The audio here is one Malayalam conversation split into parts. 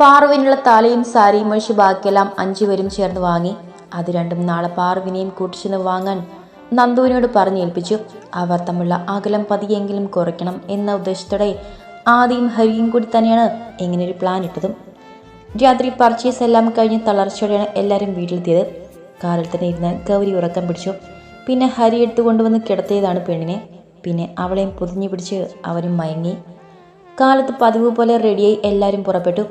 പാറുവിനുള്ള തലയും സാരിയും ഒഴിച്ച് ബാക്കിയെല്ലാം അഞ്ചുപേരും ചേർന്ന് വാങ്ങി. അത് രണ്ടും നാളെ പാറുവിനെയും കൂട്ടിച്ചെന്ന് വാങ്ങാൻ നന്ദുവിനോട് പറഞ്ഞേൽപ്പിച്ചു. അവർ തമ്മിലുള്ള അകലം പതിയെങ്കിലും കുറയ്ക്കണം എന്ന ഉദ്ദേശത്തോടെ ആദ്യം ഹരിയും കൂടി തന്നെയാണ് ഇങ്ങനൊരു പ്ലാൻ ഇട്ടതും. രാത്രി പർച്ചേസ് എല്ലാം കഴിഞ്ഞ് തളർച്ചയോടെയാണ് എല്ലാവരും വീട്ടിലെത്തിയത്. കാറിൽ തന്നെ ഇരുന്ന് ഗൗരി ഉറക്കം പിടിച്ചു. പിന്നെ ഹരി എടുത്തു കൊണ്ടുവന്ന് കിടത്തിയതാണ് പെണ്ണിനെ. പിന്നെ അവളെയും പൊതിഞ്ഞു പിടിച്ച് അവരും മയങ്ങി. കാലത്ത് പതിവ് പോലെ റെഡിയായി എല്ലാവരും പുറപ്പെട്ടു.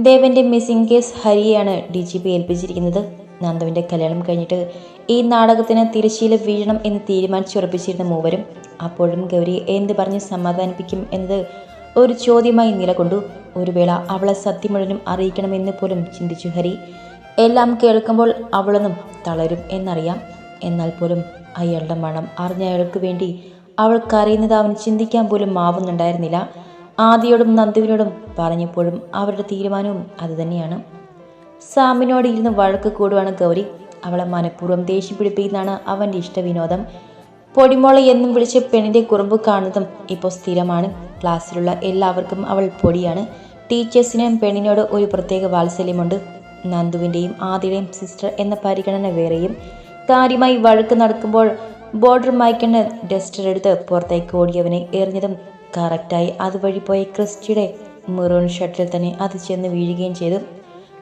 ദേവന്റെ മിസ്സിംഗ് കേസ് ഹരിയെയാണ് ഡി ജി പി ഏൽപ്പിച്ചിരിക്കുന്നത്. നന്ദുവിന്റെ കല്യാണം കഴിഞ്ഞിട്ട് ഈ നാടകത്തിന് തിരശ്ശീല വീഴണം എന്ന് തീരുമാനിച്ചുറപ്പിച്ചിരുന്ന മൂവരും അപ്പോഴും ഗൗരി എന്ത് പറഞ്ഞ് സമാധാനിപ്പിക്കും എന്നത് ഒരു ചോദ്യമായി നിലകൊണ്ടു. ഒരു വേള അവളെ സത്യം മുഴുവനും അറിയിക്കണമെന്ന് പോലും ചിന്തിച്ചു ഹരി. എല്ലാം കേൾക്കുമ്പോൾ അവളൊന്നും തളരും എന്നറിയാം. എന്നാൽ പോലും അയാളുടെ മണം അറിഞ്ഞ അയാൾക്ക് വേണ്ടി അവൾക്കറിയുന്നത് അവൻ ചിന്തിക്കാൻ പോലും ആവുന്നുണ്ടായിരുന്നില്ല. ആദിയോടും നന്ദുവിനോടും പറഞ്ഞപ്പോഴും അവരുടെ തീരുമാനവും അതുതന്നെയാണ് സാമിനോട് ഇരുന്ന് വഴക്ക് കൂടുവാണ് ഗൗരി. അവളെ മനഃപൂർവം ദേഷ്യം പിടിപ്പിക്കുന്നതാണ് അവന്റെ ഇഷ്ടവിനോദം. പൊടിമോളെ എന്നും വിളിച്ച് പെണ്ണിന്റെ കുറുമ്പ് കാണുന്നതും ഇപ്പോൾ സ്ഥിരമാണ്. ക്ലാസ്സിലുള്ള എല്ലാവർക്കും അവൾ പൊടിയാണ്. ടീച്ചേഴ്സിനും പെണ്ണിനോട് ഒരു പ്രത്യേക വാത്സല്യമുണ്ട്. നന്ദുവിന്റെയും ആദിയുടെയും സിസ്റ്റർ എന്ന പരിഗണന വേറെയും. കാര്യമായി വഴക്ക് നടക്കുമ്പോൾ ബോർഡർ മയക്കണ്ണ് ഡസ്റ്റർ എടുത്ത് പുറത്തേക്ക് ഓടിയവനെ എറിഞ്ഞതും കറക്റ്റായി അതുവഴി പോയ ക്രിസ്റ്റിയുടെ മെറൂൺ ഷട്ടിൽ തന്നെ അത് ചെന്ന് വീഴുകയും ചെയ്തു.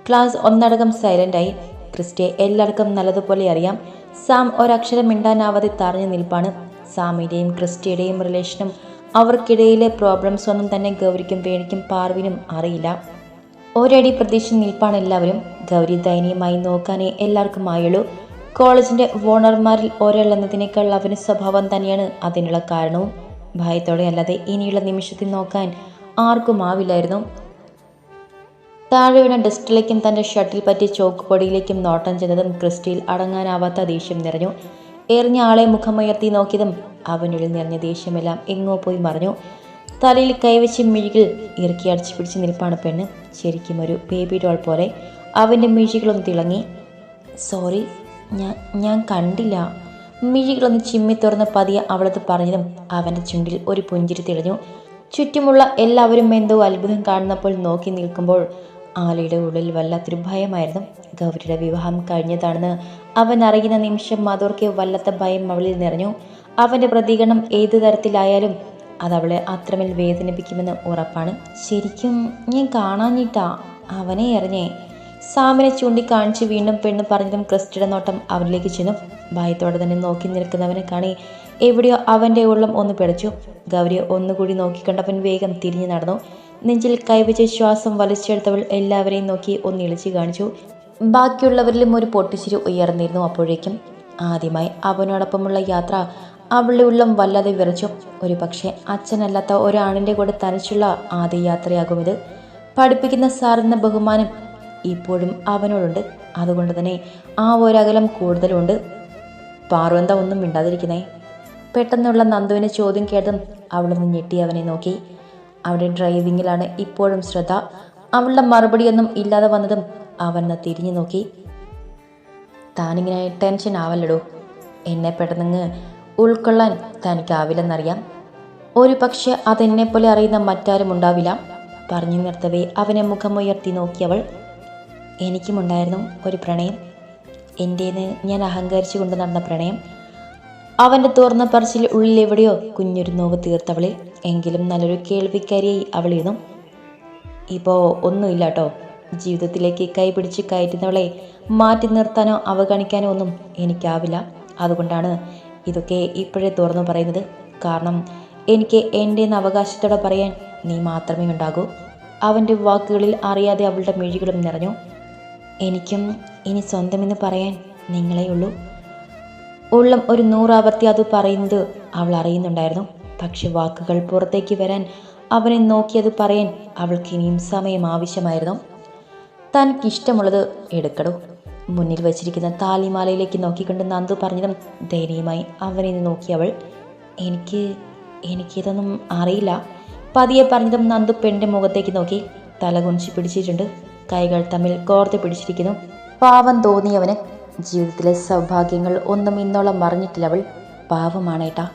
ക്ലാസ് ഒന്നടങ്കം സൈലന്റായി ക്രിസ്റ്റിയെ എല്ലാവർക്കും നല്ലതുപോലെ അറിയാം. സാം ഒരക്ഷരം മിണ്ടാനാവാതെ തറഞ്ഞു നിൽപ്പാണ്. സാമിന്റെയും ക്രിസ്റ്റിയുടെയും റിലേഷനും അവർക്കിടയിലെ പ്രോബ്ലംസ് ഒന്നും തന്നെ ഗൗരിക്കും പേടിക്കും പാർവിനും അറിയില്ല. ഒരടി പ്രതീക്ഷ നിൽപ്പാണ് എല്ലാവരും. ഗൗരി ദയനീയമായി നോക്കാനേ എല്ലാവർക്കും ആയുള്ളൂ. കോളേജിന്റെ ഓണർമാരിൽ ഒരാളെന്നതിനേക്കാൾ അവന് സ്വഭാവം തന്നെയാണ് അതിനുള്ള കാരണവും. ഭയത്തോടെ അല്ലാതെ ഇനിയുള്ള നിമിഷത്തിൽ നോക്കാൻ ആർക്കും ആവില്ലായിരുന്നു. താഴെ വീണ ഡസ്റ്റിലേക്കും തന്റെ ഷട്ടിൽ പറ്റി ചോക്ക് പൊടിയിലേക്കും നോട്ടം ചെന്നതും ക്രിസ്റ്റിയിൽ അടങ്ങാനാവാത്ത ദേഷ്യം നിറഞ്ഞു. എറിഞ്ഞ ആളെ മുഖമുയർത്തി നോക്കിയതും അവനുള്ളിൽ നിറഞ്ഞ ദേഷ്യമെല്ലാം എങ്ങോ പോയി മറിഞ്ഞു. തലയിൽ കൈവച്ച് മിഴികൾ ഇറുക്കി അടച്ചു പിടിച്ച് നിൽപ്പാണ് പെണ്ണ്. ശരിക്കും ഒരു ബേബി ഡോൾ പോലെ അവന്റെ മിഴികളൊന്ന് തിളങ്ങി. സോറി ഞാൻ ഞാൻ കണ്ടില്ല. മിഴികളൊന്ന് ചിമ്മി തുറന്ന് പതിയെ അവളത് പറഞ്ഞതും അവന്റെ ചുണ്ടിൽ ഒരു പുഞ്ചിരി തെളിഞ്ഞു. ചുറ്റുമുള്ള എല്ലാവരും എന്തോ അത്ഭുതം കാണുന്നപ്പോൾ നോക്കി നിൽക്കുമ്പോൾ ആലയുടെ ഉള്ളിൽ വല്ലാത്തൊരു ഭയമായിരുന്നു. ഗൗരിയുടെ വിവാഹം കഴിഞ്ഞതാണെന്ന് അവൻ അറിയുന്ന നിമിഷം മധുർക്ക് വല്ലാത്ത ഭയം അവളിൽ നിറഞ്ഞു. അവന്റെ പ്രതികരണം ഏതു തരത്തിലായാലും അതവളെ അത്രമേൽ വേദനിപ്പിക്കുമെന്ന് ഉറപ്പാണ്. ശരിക്കും ഞാൻ കാണാഞ്ഞിട്ടാ അവനെ എറിഞ്ഞേ? സാമിനെ ചൂണ്ടിക്കാണിച്ച് വീണ്ടും പെണ്ണ് പറഞ്ഞതും ക്രിസ്റ്റിയുടെ നോട്ടം അവനിലേക്ക് ചെന്നു. ഭയത്തോടെ തന്നെ നോക്കി നിൽക്കുന്നവനെ കാണി എവിടെയോ അവന്റെ ഉള്ളം ഒന്ന് പിടച്ചു. ഗൗരിയെ ഒന്നുകൂടി നോക്കിക്കണ്ടവൻ വേഗം തിരിഞ്ഞു നടന്നു. നെഞ്ചിൽ കൈവച്ച് ശ്വാസം വലിച്ചെടുത്തവൾ എല്ലാവരെയും നോക്കി ഒന്ന് ഇളിച്ചു കാണിച്ചു. ബാക്കിയുള്ളവരിലും ഒരു പൊട്ടിച്ചിരി ഉയർന്നിരുന്നു അപ്പോഴേക്കും. ആദ്യമായി അവനോടൊപ്പമുള്ള യാത്ര അവളുടെ ഉള്ളം വല്ലാതെ വിറച്ചു. ഒരു പക്ഷേ അച്ഛനല്ലാത്ത ഒരാണിന്റെ കൂടെ തനിച്ചുള്ള ആദ്യ യാത്രയാകും ഇത്. പഠിപ്പിക്കുന്ന സാറിന് ബഹുമാനം ഇപ്പോഴും അവനോടുണ്ട്. അതുകൊണ്ട് തന്നെ ആ ഒരകലം കൂടുതലുണ്ട്. പാർവന്ത ഒന്നും മിണ്ടാതിരിക്കുന്നേ? പെട്ടെന്നുള്ള നന്ദുവിനെ ചോദ്യം കേട്ടതും അവളൊന്ന് ഞെട്ടി അവനെ നോക്കി. അവിടെ ഡ്രൈവിങ്ങിലാണ് ഇപ്പോഴും ശ്രദ്ധ. അവളുടെ മറുപടിയൊന്നും ഇല്ലാതെ വന്നതും അവൻ തിരിഞ്ഞു നോക്കി. താനിങ്ങനെ ടെൻഷൻ ആവല്ലടോ. എന്നെ പെട്ടെന്ന് ഉൾക്കൊള്ളാൻ തനിക്കാവില്ലെന്നറിയാം. ഒരു പക്ഷെ അതെന്നെപ്പോലെ അറിയുന്ന മറ്റാരും ഉണ്ടാവില്ല. പറഞ്ഞു നിർത്തവേ അവനെ മുഖമുയർത്തി നോക്കിയവൾ. എനിക്കുമുണ്ടായിരുന്നു ഒരു പ്രണയം. എന്റേന്ന് ഞാൻ അഹങ്കരിച്ചു കൊണ്ട് നടന്ന പ്രണയം. അവന്റെ തുറന്ന പറച്ചിൽ ഉള്ളിൽ എവിടെയോ കുഞ്ഞൊരു നോവ് തീർത്തവളെ എങ്കിലും നല്ലൊരു കേൾവിക്കാരിയായി അവളിരുന്നു ഇപ്പോൾ ഒന്നുമില്ല കേട്ടോ ജീവിതത്തിലേക്ക് കൈപിടിച്ച് കയറ്റുന്നവളെ മാറ്റി നിർത്താനോ അവഗണിക്കാനോ ഒന്നും എനിക്കാവില്ല. അതുകൊണ്ടാണ് ഇതൊക്കെ ഇപ്പോഴേ തുറന്നു പറയുന്നത്. കാരണം എനിക്ക് എന്റെ അവകാശത്തോടെ പറയാൻ നീ മാത്രമേ ഉണ്ടാകൂ. അവന്റെ വാക്കുകളിൽ അറിയാതെ അവളുടെ മിഴികളും നിറഞ്ഞു. എനിക്കും ഇനി സ്വന്തമെന്ന് പറയാൻ നിങ്ങളേ ഉള്ളൂ. ഉള്ളം ഒരു നൂറാവർത്തി അത് പറയുന്നത് അവൾ അറിയുന്നുണ്ടായിരുന്നു. പക്ഷെ വാക്കുകൾ പുറത്തേക്ക് വരാൻ അവനെ നോക്കിയത് പറയാൻ അവൾക്ക് ഇനിയും സമയം ആവശ്യമായിരുന്നു. തനിക്കിഷ്ടമുള്ളത് എടുക്കടോ. മുന്നിൽ വച്ചിരിക്കുന്ന താലിമാലയിലേക്ക് നോക്കിക്കൊണ്ട് നന്ദു പറഞ്ഞതും ദയനീയമായി അവനെ നോക്കി അവൾ എനിക്ക് എനിക്കിതൊന്നും അറിയില്ല. പതിയെ പറഞ്ഞതും നന്ദു പെണ്ണിന്റെ മുഖത്തേക്ക് നോക്കി തല കുനിച്ച് പിടിച്ചിട്ടുണ്ട്. കൈകൾ തമ്മിൽ കോർത്ത് പിടിച്ചിരിക്കുന്നു. പാവം തോന്നിയവന് ജീവിതത്തിലെ സൗഭാഗ്യങ്ങൾ ഒന്നും ഇന്നോളം മറിഞ്ഞിട്ടില്ല അവൾ. പാവമാണേട്ടാ.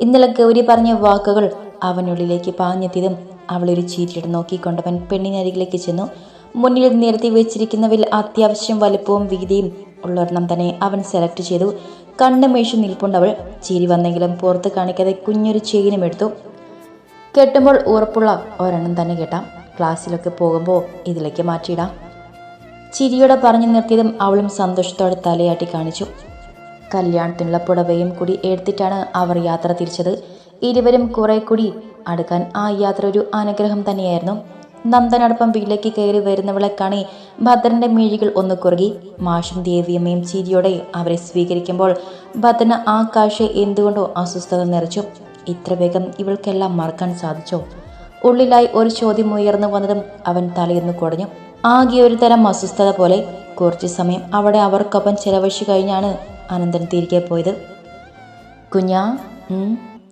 ഇന്നലെ ഗൗരി പറഞ്ഞ വാക്കുകൾ അവനുള്ളിലേക്ക് പാഞ്ഞെത്തിയതും അവളൊരു ചീറ്റിട്ട് നോക്കിക്കൊണ്ടവൻ പെണ്ണിനരികിലേക്ക് ചെന്നു. മുന്നിൽ നിരത്തി വെച്ചിരിക്കുന്നവയിൽ അത്യാവശ്യം വലുപ്പവും വീതിയും ഉള്ളൊരെണ്ണം തന്നെ അവൻ സെലക്ട് ചെയ്തു. കണ്ണ് മേശു നിൽപ്പുണ്ടവൾ. ചിരി വന്നെങ്കിലും പുറത്ത് കാണിക്കാതെ കുഞ്ഞൊരു ചെയിനും എടുത്തു. കെട്ടുമ്പോൾ ഉറപ്പുള്ള ഒരെണ്ണം തന്നെ കെട്ടാം. ക്ലാസ്സിലൊക്കെ പോകുമ്പോൾ ഇതിലേക്ക് മാറ്റിയിടാം. ചിരിയോടെ പറഞ്ഞു നിർത്തിയതും അവളും സന്തോഷത്തോടെ തലയാട്ടി കാണിച്ചു. കല്യാണത്തിനുള്ള പുടവയും കൂടി എടുത്തിട്ടാണ് അവർ യാത്ര തിരിച്ചത്. ഇരുവരും കുറെ കൂടി അടുക്കാൻ ആ യാത്ര ഒരു അനുഗ്രഹം തന്നെയായിരുന്നു. നന്ദനടപ്പം വീട്ടിലേക്ക് കയറി വരുന്നവളെ കാണി ഭദ്രന്റെ മിഴികൾ ഒന്ന് കുറുകി മാഷും ദേവിയമ്മയും ചിരിയോടെ അവരെ സ്വീകരിക്കുമ്പോൾ ഭദ്രന് ആ കാഴ്ച എന്തുകൊണ്ടോ അസ്വസ്ഥത നിറച്ചു. ഇത്ര വേഗം ഇവൾക്കെല്ലാം മറക്കാൻ സാധിച്ചോ? ഉള്ളിലായി ഒരു ചോദ്യം ഉയർന്നു വന്നതും അവൻ തലയൊന്ന് കുടഞ്ഞു. ആകെ ഒരു തരം അസ്വസ്ഥത പോലെ കുറച്ച് സമയം അവിടെ അവർക്കൊപ്പം ചെലവഴിച്ചു കഴിഞ്ഞാണ് അനന്തൻ തിരികെ പോയത്. കുഞ്ഞാ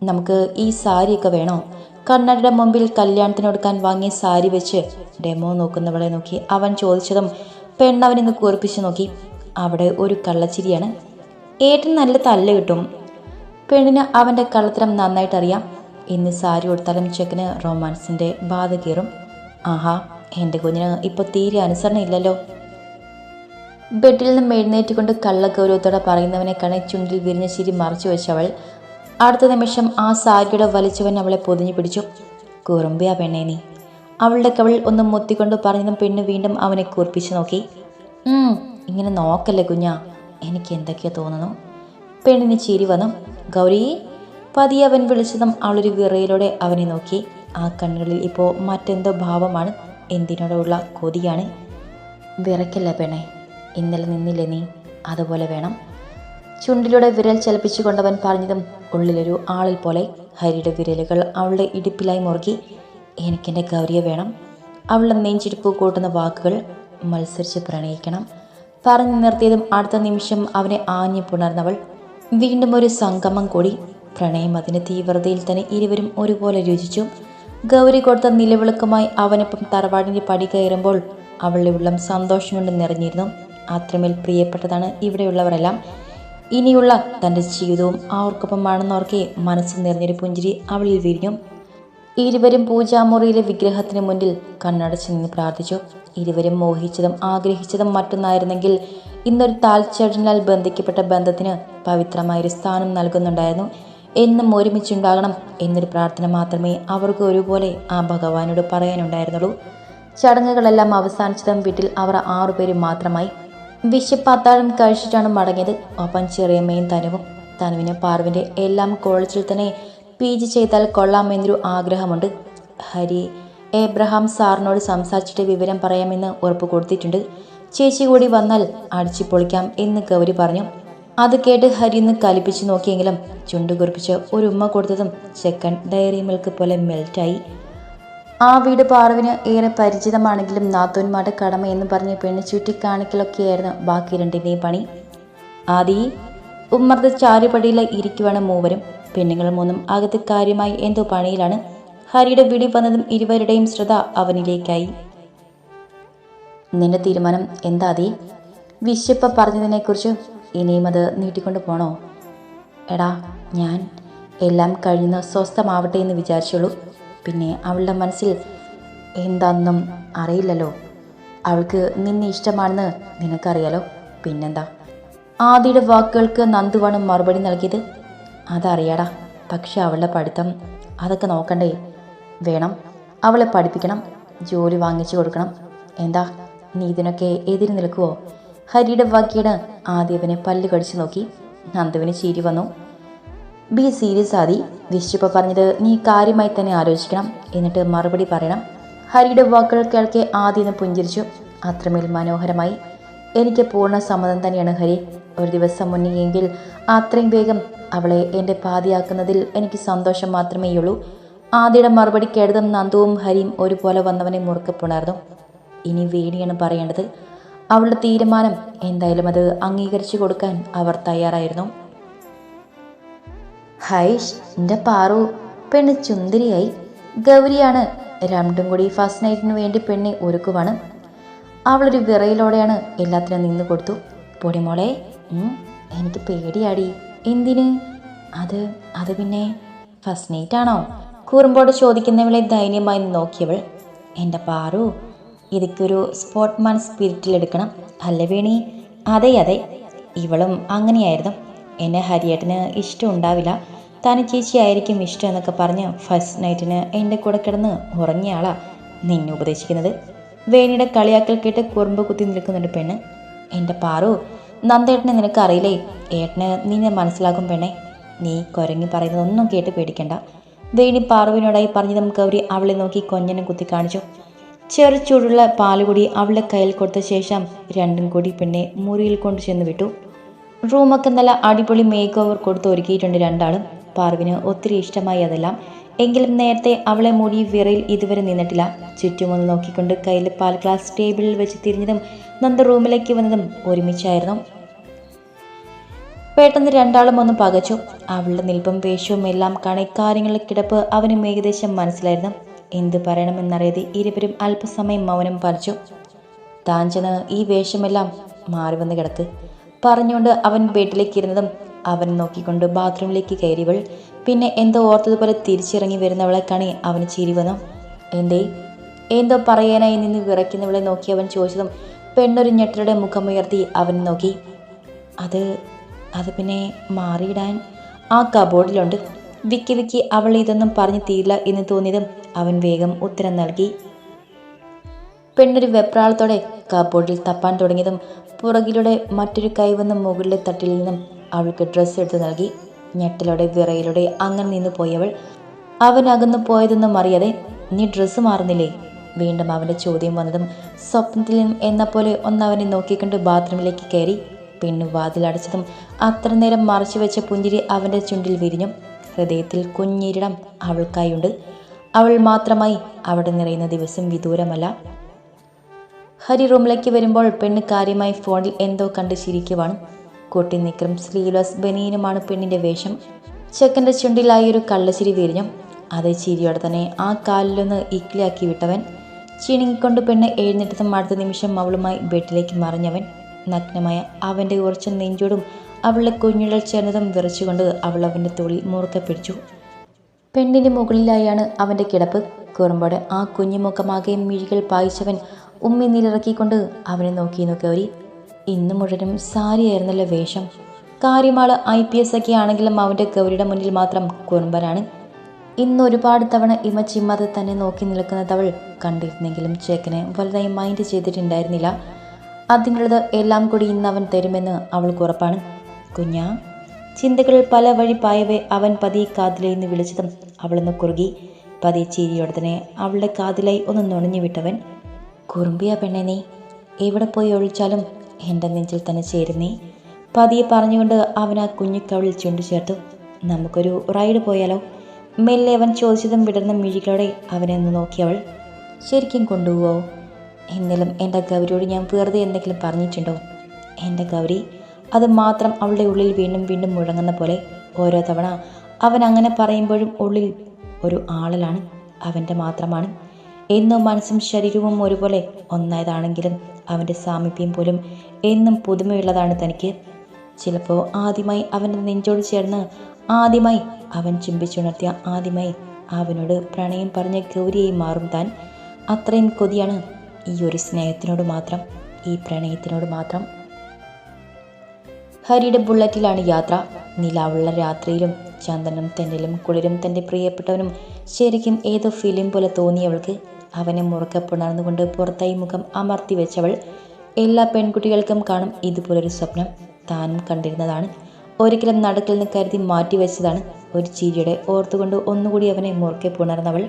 നമുക്ക് ഈ സാരിയൊക്കെ വേണോ? കണ്ണടയുടെ മുമ്പിൽ കല്യാണത്തിനൊടുക്കാൻ വാങ്ങിയ സാരി വെച്ച് ഡെമോ നോക്കുന്നവളെ നോക്കി അവൻ ചോദിച്ചതും പെണ്ണവനിന്ന് കുറിപ്പിച്ചു നോക്കി. അവിടെ ഒരു കള്ളച്ചിരിയാണ്. ഏട്ടൻ നല്ല തല്ല് കിട്ടും. പെണ്ണിന് അവന്റെ കള്ളത്തരം നന്നായിട്ട് അറിയാം ഇന്ന് സാരി ഉടുത്താലും ചെക്കന് റൊമാൻസിന്റെ ബാധ കയറും ആഹാ എന്റെ കുഞ്ഞിന് ഇപ്പോൾ തീരെ അനുസരണ ഇല്ലല്ലോ ബെഡിൽ നിന്നും എഴുന്നേറ്റുകൊണ്ട് കള്ളഗൗരവത്തോടെ പറയുന്നവനെ കണി ചുണ്ടിൽ വിരിഞ്ഞ ചിരി മറച്ചു വെച്ചവൾ അടുത്ത നിമിഷം ആ സാരിയുടെ വലിച്ചവൻ അവളെ പൊതിഞ്ഞു പിടിച്ചു. കുറുമ്പിയ പെണ്ണേ നീ. അവളുടെ കവൾ ഒന്ന് മുത്തിക്കൊണ്ട് പറഞ്ഞതും പെണ്ണ് വീണ്ടും അവനെ കൂർപ്പിച്ചു നോക്കി. "ഉം, ഇങ്ങനെ നോക്കല്ലേ കുഞ്ഞാ. എനിക്ക് എന്തൊക്കെയോ തോന്നുന്നു. പെണ്ണിന് ചിരി വന്നു. ഗൗരി പതിയെ അവൻ വിളിച്ചതും അവളൊരു വിറയിലൂടെ അവനെ നോക്കി. ആ കണ്ണുകളിൽ ഇപ്പോൾ മറ്റെന്തോ ഭാവമാണ്. എന്തിനോടുള്ള കൊതിയാണ്. വിറയ്ക്കല്ല പെണ്ണെ ഇന്നലെ നിന്നില്ലേ നീ? അതുപോലെ വേണം. ചുണ്ടിലൂടെ വിരൽ ചലിപ്പിച്ചുകൊണ്ടവൻ പറഞ്ഞതും ഉള്ളിലൊരു ആളിൽ പോലെ ഹരിയുടെ വിരലുകൾ അവളുടെ ഇടുപ്പിലായി മുറുകി. എനിക്കെന്റെ ഗൗരിയെ വേണം. അവളുടെ നെഞ്ചിടിപ്പ് കൂട്ടുന്ന വാക്കുകൾ മത്സരിച്ച് പ്രണയിക്കണം. പറഞ്ഞു നിർത്തിയതും അടുത്ത നിമിഷം അവനെ ആഞ്ഞു പുണർന്നവൾ. വീണ്ടും ഒരു സംഗമം കൂടി പ്രണയം അതിന്റെ തീവ്രതയിൽ തന്നെ ഇരുവരും ഒരുപോലെ രുചിച്ചു. ഗൗരി കൊടുത്ത നിലവിളക്കുമായി അവനൊപ്പം തറവാടിന്റെ പടി കയറുമ്പോൾ അവളുടെ ഉള്ളം സന്തോഷം കൊണ്ട് നിറഞ്ഞിരുന്നു. അത്രമേൽ പ്രിയപ്പെട്ടതാണ് ഇവിടെയുള്ളവരെല്ലാം. ഇനിയുള്ള തന്റെ ജീവിതവും അവർക്കൊപ്പമാണെന്നോർക്കെ മനസ്സ് നിറഞ്ഞൊരു പുഞ്ചിരി അവളിൽ വിരിഞ്ഞു. ഇരുവരും പൂജാമുറിയിലെ വിഗ്രഹത്തിന് മുന്നിൽ കണ്ണടച്ച് നിന്ന് പ്രാർത്ഥിച്ചു. ഇരുവരും മോഹിച്ചതും ആഗ്രഹിച്ചതും മറ്റൊന്നായിരുന്നെങ്കിൽ ഇന്നൊരു താൽച്ചേട്ടനാൽ ബന്ധിക്കപ്പെട്ട ബന്ധത്തിന് പവിത്രമായൊരു സ്ഥാനം നൽകുന്നുണ്ടായിരുന്നു. എന്നും ഒരുമിച്ചുണ്ടാകണം എന്നൊരു പ്രാർത്ഥന മാത്രമേ അവർക്ക് ഒരുപോലെ ആ ഭഗവാനോട് പറയാനുണ്ടായിരുന്നുള്ളൂ. ചടങ്ങുകളെല്ലാം അവസാനിച്ചതും വീട്ടിൽ അവർ ആറുപേരും മാത്രമായി വിശപ്പത്താഴം കഴിച്ചിട്ടാണ് മടങ്ങിയത്. ഒപ്പം ചെറിയമ്മയും തനുവും തനുവിന് പാർവിന്റെ എല്ലാം കോളേജിൽ തന്നെ പി ജി ചെയ്താൽ കൊള്ളാമെന്നൊരു ആഗ്രഹമുണ്ട്. ഹരി എബ്രഹാം സാറിനോട് സംസാരിച്ചിട്ട് വിവരം പറയാമെന്ന് ഉറപ്പ് കൊടുത്തിട്ടുണ്ട്. ചേച്ചി കൂടി വന്നാൽ അടിച്ചു പൊളിക്കാം എന്ന് ഗൗരി പറഞ്ഞു. അത് കേട്ട് ഹരി ഒന്ന് കലിപ്പിച്ച് നോക്കിയെങ്കിലും ചുണ്ടുകുറിപ്പിച്ച് ഒരു ഉമ്മ കൊടുത്തതും ചെക്കൻ ഡയറി മിൽക്ക് പോലെ മെൽറ്റായി ആ വീട് പാറുവിന് ഏറെ പരിചിതമാണെങ്കിലും നാത്തോന്മാരുടെ കടമ എന്ന് പറഞ്ഞ് പെണ്ണ് ചുറ്റിക്കാണിക്കലൊക്കെയായിരുന്നു ബാക്കി രണ്ടിന്റെയും പണി. ആദി ഉമ്മർദ് ചാരുപടിയിൽ ഇരിക്കുവാണ് മൂവരും. പെണ്ണുങ്ങൾ മൂന്നും അകത്ത് കാര്യമായി എന്തോ പണിയിലാണ്. ഹരിയുടെ വിളി വന്നതും ഇരുവരുടെയും ശ്രദ്ധ അവനിലേക്കായി. നിന്റെ തീരുമാനം എന്താ ആദി? വിശപ്പ പറഞ്ഞതിനെക്കുറിച്ച് ഇനിയും അത് നീട്ടിക്കൊണ്ട് പോണോ? എടാ ഞാൻ എല്ലാം കഴിയുന്ന സ്വസ്ഥമാവട്ടെ എന്ന് വിചാരിച്ചുള്ളൂ പിന്നെ അവളുടെ മനസ്സിൽ എന്താണെന്നും അറിയില്ലല്ലോ. അവൾക്ക് നിന്നെ ഇഷ്ടമാണെന്ന് നിനക്കറിയാലോ. പിന്നെന്താ? ആദിയുടെ വാക്കുകൾക്ക് നന്ദുവാണ് മറുപടി നൽകിയത്. അതറിയാടാ പക്ഷെ അവളുടെ പഠിത്തം അതൊക്കെ നോക്കണ്ടേ? വേണം അവളെ പഠിപ്പിക്കണം ജോലി വാങ്ങിച്ചു കൊടുക്കണം. എന്താ നീ ഇതിനൊക്കെ എതിര് നിൽക്കുവോ? ഹരിയുടെ വാക്കിയാണ് ആദ്യവനെ പല്ല് കടിച്ചു നോക്കി. നന്ദുവിന് ചീരി വന്നു. ബി സീരിയസ് ആദി. വിശുപ്പ പറഞ്ഞത് നീ കാര്യമായി തന്നെ ആലോചിക്കണം. എന്നിട്ട് മറുപടി പറയണം. ഹരിയുടെ വാക്കുകൾ കേൾക്കെ ആദ്യം പുഞ്ചിരിച്ചു. അത്രമേൽ മനോഹരമായി. എനിക്ക് പൂർണ സമ്മതം തന്നെയാണ് ഹരി. ഒരു ദിവസം മുന്നെയെങ്കിൽ അത്രയും വേഗം അവളെ എന്റെ പാതിയാക്കുന്നതിൽ എനിക്ക് സന്തോഷം മാത്രമേയുള്ളൂ ആദ്യയുടെ മറുപടി കേട്ടതും നന്ദുവും ഹരിയും ഒരുപോലെ വന്നവനെ മുറുക്കപ്പുണർന്നു ഇനി വേണിയാണ് പറയേണ്ടത്. അവളുടെ തീരുമാനം എന്തായാലും അത് അംഗീകരിച്ചു കൊടുക്കാൻ അവർ തയ്യാറായിരുന്നു. ഹൈഷ് എന്റെ പാറു പെണ്ണ് ചുന്ദരിയായി ഗൗരിയാണ് രണ്ടും കൂടി ഫസ്റ്റ് നൈറ്റിന് വേണ്ടി പെണ്ണെ ഒരുക്കുവാണ്. അവളൊരു വിറയിലോടെയാണ് എല്ലാത്തിനും നിന്ന് കൊടുത്തു. പൊടിമോളെ എനിക്ക് പേടിയാടി. എന്തിന്? അത് അത് പിന്നെ ഫസ്റ്റ് നൈറ്റ് ആണോ? കൂറുമ്പോട് ചോദിക്കുന്നവളെ ദയനീയമായി നോക്കിയവൾ എന്റെ പാറു ഇതൊക്കൊരു സ്പോർട്ട്മാൻ സ്പിരിറ്റിലെടുക്കണം അല്ല വേണി അതെ അതെ. ഇവളും അങ്ങനെയായിരുന്നു. എന്നെ ഹരിയേട്ടന് ഇഷ്ടം ഉണ്ടാവില്ല. താൻ ചേച്ചിയായിരിക്കും ഇഷ്ടം എന്നൊക്കെ പറഞ്ഞ് ഫസ്റ്റ് നൈറ്റിന് എന്റെ കൂടെ കിടന്ന് ഉറങ്ങിയ ആളാ നിന്നെ ഉപദേശിക്കുന്നത്. വേണിയുടെ കളിയാക്കൽ കേട്ട് കുറുമ്പ് കുത്തി നിൽക്കുന്നുണ്ട് പെണ്ണ്. എന്റെ പാറു നന്ദേട്ടനെ നിനക്ക് അറിയില്ലേ? ഏട്ടന് നിന്നെ മനസ്സിലാക്കും പെണ്ണെ. നീ കുരങ്ങി പറയുന്നതൊന്നും കേട്ട് പേടിക്കണ്ട. വേണി പാറുവിനോടായി പറഞ്ഞ് നമുക്ക് അവർ അവളെ നോക്കി കൊഞ്ഞനെ കുത്തി കാണിച്ചു. ചെറു ചൂടുള്ള പാലുകൂടി അവളുടെ കയ്യിൽ കൊടുത്ത ശേഷം രണ്ടും കൂടി പെണ്ണെ മുറിയിൽ കൊണ്ടു ചെന്ന് വിട്ടു റൂമൊക്കെ നല്ല അടിപൊളി മേക്ക് ഓവർ കൊടുത്ത് ഒരുക്കിയിട്ടുണ്ട് രണ്ടാളും. പാർവിന് ഒത്തിരി ഇഷ്ടമായി അതെല്ലാം. എങ്കിലും നേരത്തെ അവളെ മുടി വിറയിൽ ഇതുവരെ നിന്നിട്ടില്ല. ചുറ്റുമൊന്ന് നോക്കിക്കൊണ്ട് കയ്യിൽ പാൽ ഗ്ലാസ് ടേബിളിൽ വെച്ച് തിരിഞ്ഞതും നന്ദ റൂമിലേക്ക് വന്നതും ഒരുമിച്ചായിരുന്നു. പെട്ടെന്ന് രണ്ടാളും ഒന്ന് പകച്ചു. അവളുടെ നിൽപ്പും വേഷവും എല്ലാം കാണി കാര്യങ്ങളുടെ കിടപ്പ് അവനും ഏകദേശം മനസ്സിലായിരുന്നു. എന്ത് പറയണമെന്നറിയാതെ ഇരുവരും അല്പസമയം മൗനം പറിച്ചു താൻ ചെന്ന് ഈ വേഷമെല്ലാം മാറി വന്ന് കിടക്ക്. പറഞ്ഞുകൊണ്ട് അവൻ വീട്ടിലേക്ക് ഇരുന്നതും അവൻ നോക്കിക്കൊണ്ട് ബാത്റൂമിലേക്ക് കയറിയവൾ പിന്നെ എന്തോ ഓർത്തതുപോലെ തിരിച്ചിറങ്ങി വരുന്നവളെ കാണി അവന് ചിരി വന്നു. എന്തേ? എന്തോ പറയാനായി നിന്ന് വിറയ്ക്കുന്നവളെ നോക്കി അവൻ ചോദിച്ചതും പെണ്ണൊരു ഞെട്ടരുടെ മുഖമുയർത്തി അവൻ നോക്കി. അത് അത് പിന്നെ മാറിയിടാൻ ആ കബോർഡിലുണ്ട് വിക്കി വിക്കി അവൾ ഇതൊന്നും പറഞ്ഞു തീരില്ല എന്ന് തോന്നിയതും അവൻ വേഗം ഉത്തരം നൽകി. പെണ്ണൊരു വെപ്രാളത്തോടെ കാപ്പോട്ടിൽ തപ്പാൻ തുടങ്ങിയതും പുറകിലൂടെ മറ്റൊരു കൈ വന്ന് മുകളിലെ തട്ടിൽ നിന്നും അവൾക്ക് ഡ്രസ്സ് എടുത്തു നൽകി. ഞെട്ടലോടെ വിറയിലൂടെ അങ്ങനെ നിന്ന് പോയവൾ അവൻ അകന്നു പോയതൊന്നും അറിയാതെ നീ ഡ്രസ്സ് മാറുന്നില്ലേ? വീണ്ടും അവന്റെ ചോദ്യം വന്നതും സ്വപ്നത്തിൽ എന്ന പോലെ ഒന്നവനെ നോക്കിക്കൊണ്ട് ബാത്റൂമിലേക്ക് കയറി. പെണ്ണ് വാതിലടച്ചതും അത്ര നേരം മറച്ചു വെച്ച പുഞ്ചിരി അവന്റെ ചുണ്ടിൽ വിരിഞ്ഞു. ഹൃദയത്തിൽ കുഞ്ഞിരിടം അവൾക്കായുണ്ട്. അവൾ മാത്രമായി അവിടെ നിറയുന്ന ദിവസം വിദൂരമല്ല. ഹരി റൂമിലേക്ക് വരുമ്പോൾ പെണ്ണ് കാര്യമായി ഫോണിൽ എന്തോ കണ്ട് ചിരിക്കുവാണ്. കൂട്ടി നിക്രം ശ്രീലോസ് ബനീനുമാണ് പെണ്ണിന്റെ വേഷം. ചെക്കന്റെ ചുണ്ടിലായി ഒരു കള്ളച്ചിരി വിരിഞ്ഞു. അതേ ചിരിയോടെ തന്നെ ആ കാലിലൊന്ന് ഇക്ലിയാക്കി വിട്ടവൻ. ചിണുങ്ങിക്കൊണ്ട് പെണ്ണ് എഴുന്നേറ്റതും അടുത്ത നിമിഷം അവളുമായി ബെഡിലേക്ക് മറിഞ്ഞവൻ. നഗ്നമായ അവന്റെ ഉറച്ച നെഞ്ചോടും അവളുടെ കുഞ്ഞുകൾ ചേർന്നതും വിറച്ചുകൊണ്ട് അവൾ അവന്റെ തോളിൽ മുറുക്കെ പിടിച്ചു. പെണ്ണിന്റെ മുകളിലായാണ് അവന്റെ കിടപ്പ്. കുറുമ്പോടെ ആ കുഞ്ഞുമുഖമാകെ മിഴികൾ പായിച്ചവൻ ഉമ്മി നിലിറക്കിക്കൊണ്ട് അവനെ നോക്കി നോക്കവരി ഇന്ന് മുഴുവനും സാരിയായിരുന്നല്ലോ വേഷം. കാര്യമാൾ ഐ പി എസ് ഒക്കെ ആണെങ്കിലും അവന്റെ ഗൗരിയുടെ മുന്നിൽ മാത്രം കുറുമ്പനാണ്. ഇന്ന് ഒരുപാട് തവണ ഇമ ചിമ്മാതെ തന്നെ നോക്കി നിൽക്കുന്നത് അവൾ കണ്ടിരുന്നെങ്കിലും ചേക്കനെ വലുതായി മൈൻഡ് ചെയ്തിട്ടുണ്ടായിരുന്നില്ല. അതിനുള്ളത് എല്ലാം കൂടി ഇന്ന് അവൻ തരുമെന്ന് അവൾക്ക് ഉറപ്പാണ്. കുഞ്ഞാ. ചിന്തകൾ പല വഴി പായവേ അവൻ പതി കാതിലേ എന്ന് വിളിച്ചതും അവളൊന്ന് കുറുകി പതിയെ ചീരിയോടെ തന്നെ അവളുടെ കാതിലായി ഒന്ന് നുണഞ്ഞു വിട്ടവൻ. കുറുമ്പിയ പെണ്ണെ നീ. എവിടെ പോയി ഒഴിച്ചാലും എന്റെ നെഞ്ചിൽ തന്നെ ചേരുന്നേ പതിയെ പറഞ്ഞുകൊണ്ട് അവൻ ആ കുഞ്ഞിക്കവളിൽ ചുണ്ടു ചേർത്തു. നമുക്കൊരു റൈഡ് പോയാലോ? മെല്ലെ അവൻ ചോദിച്ചതും വിടർന്ന മിഴികളോടെ അവനെ ഒന്ന് നോക്കിയവൾ ശരിക്കും കൊണ്ടുപോവോ? എന്നാലും എന്റെ ഗൗരിയോട് ഞാൻ വെറുതെ എന്തെങ്കിലും പറഞ്ഞിട്ടുണ്ടോ? എന്റെ ഗൗരി അത് മാത്രം അവളുടെ ഉള്ളിൽ വീണ്ടും വീണ്ടും മുഴങ്ങുന്ന പോലെ ഓരോ തവണ അവൻ അങ്ങനെ പറയുമ്പോഴും ഉള്ളിൽ ഒരു ആളലാണ് അവന്റെ മാത്രമാണ്. എന്നും മനസ്സും ശരീരവും ഒരുപോലെ ഒന്നായതാണെങ്കിലും അവന്റെ സാമീപ്യം പോലും എന്നും പുതുമയുള്ളതാണ് തനിക്ക്. ചിലപ്പോൾ ആദ്യമായി അവന്റെ നെഞ്ചോട് ചേർന്ന് ആദ്യമായി അവൻ ചുംബിച്ചുണർത്തിയ ആദ്യമായി അവനോട് പ്രണയം പറഞ്ഞ ഗൗരിയായി മാറും താൻ. അത്രയും കൊതിയാണ് ഈ ഒരു സ്നേഹത്തിനോട് മാത്രം ഈ പ്രണയത്തിനോട് മാത്രം. ഹരിയുടെ ബുള്ളറ്റിലാണ് യാത്ര. നിലാവുള്ള രാത്രിയിലും ചന്ദനം തെന്നലും കുളിരും തന്റെ പ്രിയപ്പെട്ടവനും ശരിക്കും ഏതോ ഫിലിം പോലെ തോന്നിയവൾക്ക് അവനെ മുറുക്കെ പുണർന്നുകൊണ്ട് പുറത്തായി മുഖം അമർത്തി വെച്ചവൾ എല്ലാ പെൺകുട്ടികൾക്കും കാണും ഇതുപോലൊരു സ്വപ്നം. താനും കണ്ടിരുന്നതാണ്. ഒരിക്കലും നടക്കിൽ നിന്ന് കരുതി മാറ്റിവെച്ചതാണ് ഒരു ചിരിയുടെ ഓർത്തുകൊണ്ട് ഒന്നുകൂടി അവനെ മുറുക്കെ പുണർന്നവൾ.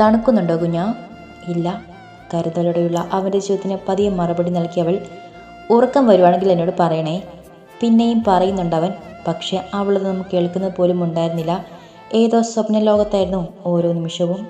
തണുക്കുന്നുണ്ടോ കുഞ്ഞാ? ഇല്ല. കരുതലോടെയുള്ള അവന്റെ ചോദ്യത്തിന് പതിയെ മറുപടി നൽകിയവൾ ഉറക്കം വരുവാണെങ്കിൽ എന്നോട് പറയണേ. പിന്നെയും പറയുന്നുണ്ടവൻ പക്ഷെ അവളതൊന്നും കേൾക്കുന്നത് പോലും ഉണ്ടായിരുന്നില്ല. ഏതോ സ്വപ്ന ലോകത്തായിരുന്നു ഓരോ നിമിഷവും.